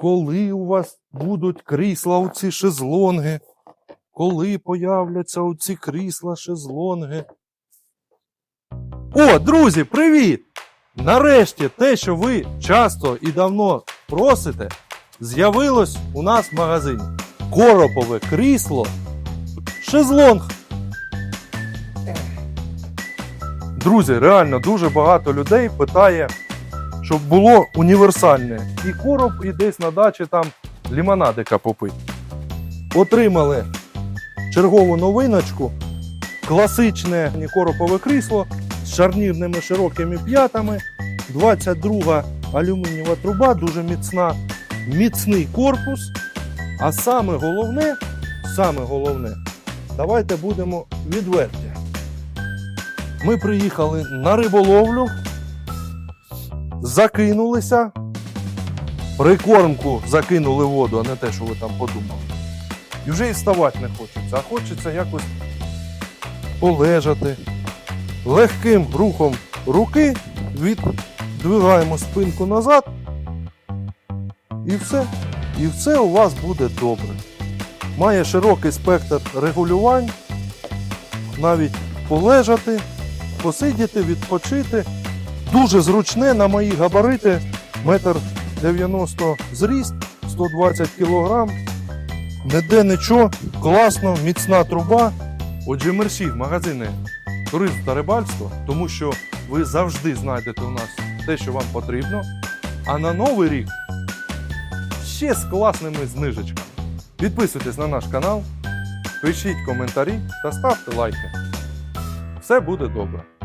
коли у вас будуть крісла у ці шезлонги, коли появляться у ці крісла шезлонги. О, друзі, привіт! Нарешті те, що ви часто і давно просите, з'явилось у нас в магазині. Коропове крісло шезлонг. Друзі, реально дуже багато людей питає, щоб було універсальне. І короб, і десь на дачі там лімонадика попити. Отримали чергову новиночку. Класичне коропове крісло з шарнірними широкими п'ятами. 22 алюмінієва труба, дуже міцна, міцний корпус. А саме головне, саме головне, давайте будемо відверті. Ми приїхали на риболовлю, закинулися, прикормку закинули воду, а не те, що ви там подумали. І вже і вставати не хочеться, а хочеться якось полежати. Легким рухом руки віддвигаємо спинку назад. І все. І все у вас буде добре. Має широкий спектр регулювань, навіть полежати, посидіти, відпочити. Дуже зручне на мої габарити. Метр 90 зріст, 120 кг. Ніде нічого, класно, міцна труба. Отже, мерсі в магазини туризм та рибальство, тому що ви завжди знайдете у нас те, що вам потрібно. А на новий рік ще з класними знижечками. Підписуйтесь на наш канал, пишіть коментарі та ставте лайки. Все буде добре.